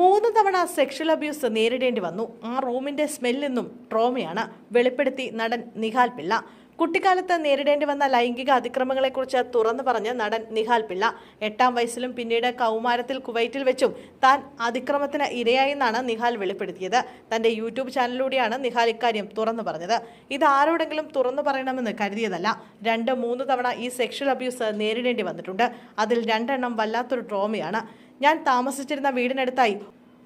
മൂന്ന് തവണ sexual abuse നേരിടേണ്ടി വന്നു. ആ റൂമിന്റെ സ്മെല്ലെന്നും ട്രോമയാണ് വെളിപ്പെടുത്തി നടൻ നിഹാൽ പിള്ള. കുട്ടിക്കാലത്ത് നേരിടേണ്ടി വന്ന ലൈംഗിക അതിക്രമങ്ങളെക്കുറിച്ച് തുറന്നു പറഞ്ഞ നടൻ നിഹാൽ പിള്ള എട്ടാം വയസ്സിലും പിന്നീട് കൗമാരത്തിൽ കുവൈറ്റിൽ വെച്ചും താൻ അതിക്രമത്തിന് ഇരയായെന്നാണ് നിഹാൽ വെളിപ്പെടുത്തിയത്. തന്റെ യൂട്യൂബ് ചാനലിലൂടെയാണ് നിഹാൽ ഇക്കാര്യം തുറന്നു പറഞ്ഞത്. ഇത് ആരോടെങ്കിലും തുറന്നു പറയണമെന്ന് കരുതിയതല്ല. രണ്ട് മൂന്ന് തവണ ഈ സെക്ഷൽ അബ്യൂസ് നേരിടേണ്ടി വന്നിട്ടുണ്ട്. അതിൽ രണ്ടെണ്ണം വല്ലാത്തൊരു ട്രോമയാണ്. ഞാൻ താമസിച്ചിരുന്ന വീടിനടുത്തായി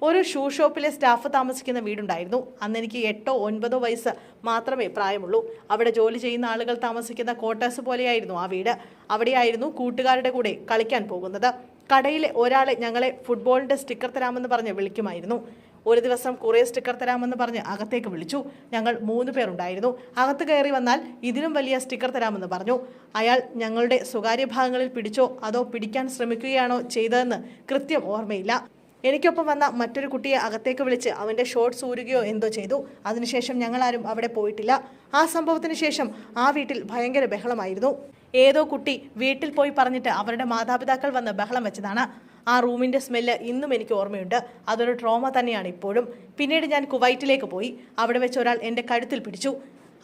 ഒരു ഷൂ ഷോപ്പിലെ സ്റ്റാഫ് താമസിക്കുന്ന വീടുണ്ടായിരുന്നു. അന്ന് എനിക്ക് എട്ടോ ഒൻപതോ വയസ്സ് മാത്രമേ പ്രായമുള്ളൂ. അവിടെ ജോലി ചെയ്യുന്ന ആളുകൾ താമസിക്കുന്ന ക്വാർട്ടേഴ്സ് പോലെയായിരുന്നു ആ വീട്. അവിടെയായിരുന്നു കൂട്ടുകാരുടെ കൂടെ കളിക്കാൻ പോകുന്നത്. കടയിലെ ഒരാളെ ഞങ്ങളെ ഫുട്ബോളിന്റെ സ്റ്റിക്കർ തരാമെന്ന് പറഞ്ഞ് വിളിക്കുമായിരുന്നു. ഒരു ദിവസം കുറേ സ്റ്റിക്കർ തരാമെന്ന് പറഞ്ഞ് അകത്തേക്ക് വിളിച്ചു. ഞങ്ങൾ മൂന്ന് പേരുണ്ടായിരുന്നു. അകത്ത് കയറി വന്നാൽ ഇതിലും വലിയ സ്റ്റിക്കർ തരാമെന്ന് പറഞ്ഞു. അയാൾ ഞങ്ങളുടെ സ്വകാര്യ ഭാഗങ്ങളിൽ പിടിച്ചോ അതോ പിടിക്കാൻ ശ്രമിക്കുകയാണോ ചെയ്തതെന്ന് കൃത്യം ഓർമ്മയില്ല. എനിക്കൊപ്പം വന്ന മറ്റൊരു കുട്ടിയെ അകത്തേക്ക് വിളിച്ച് അവന്റെ ഷോർട്ട്സ് ഊരുകയോ എന്തോ ചെയ്തു. അതിനുശേഷം ഞങ്ങളാരും അവിടെ പോയിട്ടില്ല. ആ സംഭവത്തിന് ശേഷം ആ വീട്ടിൽ ഭയങ്കര ബഹളമായിരുന്നു. ഏതോ കുട്ടി വീട്ടിൽ പോയി പറഞ്ഞിട്ട് അവരുടെ മാതാപിതാക്കൾ വന്ന് ബഹളം വെച്ചതാണ്. ആ റൂമിന്റെ സ്മെല്ല് ഇന്നും എനിക്ക് ഓർമ്മയുണ്ട്. അതൊരു ട്രോമ തന്നെയാണ് ഇപ്പോഴും. പിന്നീട് ഞാൻ കുവൈറ്റിലേക്ക് പോയി. അവിടെ വെച്ച് ഒരാൾ എന്റെ കഴുത്തിൽ പിടിച്ചു.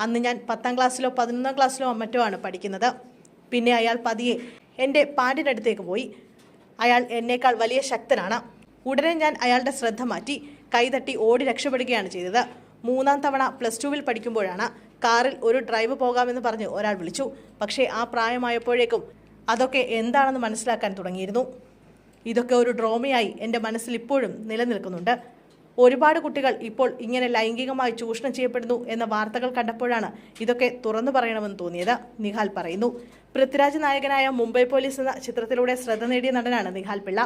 അന്ന് ഞാൻ പത്താം ക്ലാസ്സിലോ പതിനൊന്നാം ക്ലാസ്സിലോ മറ്റോ ആണ് പഠിക്കുന്നത്. പിന്നെ അയാൾ പതിയെ എന്റെ പാന്റിനടുത്തേക്ക് പോയി. അയാൾ എന്നേക്കാൾ വലിയ ശക്തനാണ്. ഉടനെ ഞാൻ അയാളുടെ ശ്രദ്ധ മാറ്റി. കൈതട്ടി ഓടി രക്ഷപ്പെടുകയാണ് ചെയ്തത്. മൂന്നാം തവണ പ്ലസ് ടുവിൽ പഠിക്കുമ്പോഴാണ് കാറിൽ ഒരു ഡ്രൈവ് പോകാമെന്ന് പറഞ്ഞ് ഒരാൾ വിളിച്ചു. പക്ഷേ ആ പ്രായമായപ്പോഴേക്കും അതൊക്കെ എന്താണെന്ന് മനസ്സിലാക്കാൻ തുടങ്ങിയിരുന്നു. ഇതൊക്കെ ഒരു ഡ്രോമയായി എന്റെ മനസ്സിൽ ഇപ്പോഴും നിലനിൽക്കുന്നുണ്ട്. ഒരുപാട് കുട്ടികൾ ഇപ്പോൾ ഇങ്ങനെ ലൈംഗികമായി ചൂഷണം ചെയ്യപ്പെടുന്നു എന്ന വാർത്തകൾ കണ്ടപ്പോഴാണ് ഇതൊക്കെ തുറന്നു പറയണമെന്ന് തോന്നിയത് നിഹാൽ പറയുന്നു. പൃഥ്വിരാജ് നായകനായ മുംബൈ പോലീസ് എന്ന ചിത്രത്തിലൂടെ ശ്രദ്ധ നേടിയ നടനാണ് നിഹാൽ പിള്ള.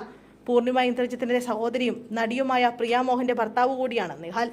പൂർണിമ ഇന്ദ്രജിത്തിന്റെ സഹോദരിയും നടിയുമായ പ്രിയ മോഹന്റെ ഭർത്താവ് കൂടിയാണ് നിഹാൽ.